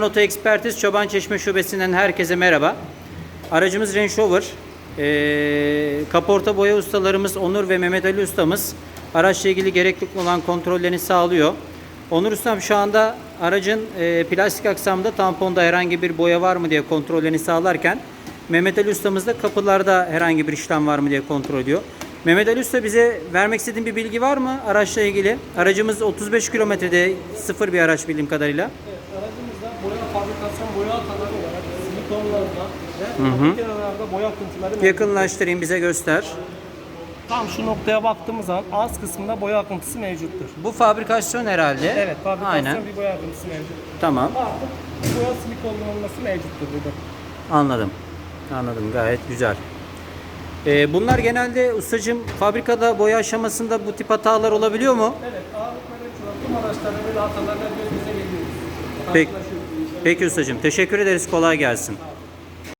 Oto Ekspertiz Çoban Çeşme Şubesi'nden herkese merhaba. Aracımız Range Rover. Ee, kaporta boya ustalarımız Onur ve Mehmet Ali ustamız araçla ilgili gerekli olan kontrollerini sağlıyor. Onur ustam şu anda aracın e, plastik aksamda tamponda herhangi bir boya var mı diye kontrollerini sağlarken Mehmet Ali ustamız da kapılarda herhangi bir işlem var mı diye kontrol ediyor. Mehmet Ali Usta bize vermek istediğin bir bilgi var mı araçla ilgili? Aracımız 35 kilometrede sıfır bir araç bildiğim kadarıyla. Evet, aracımızda boya fabrikasyon boya hataları olarak silikonlarda ve kenarlarda boya akıntıları mevcut. Yakınlaştırayım bize göster. Tam şu noktaya baktığımız zaman ağız kısmında boya akıntısı mevcuttur. Bu fabrikasyon herhalde. Evet, fabrikasyon Aynen. bir boya akıntısı mevcut. Tamam. Artık boya silikonlu olması mevcuttur burada. Anladım. Anladım. Gayet güzel. Ee, bunlar genelde ustacığım fabrikada boya aşamasında bu tip hatalar olabiliyor mu? Evet, ağırlıkları çoğaltım araçlarında böyle hatalarla göze geliyoruz. Peki. Peki ustacığım. Teşekkür ederiz. Kolay gelsin.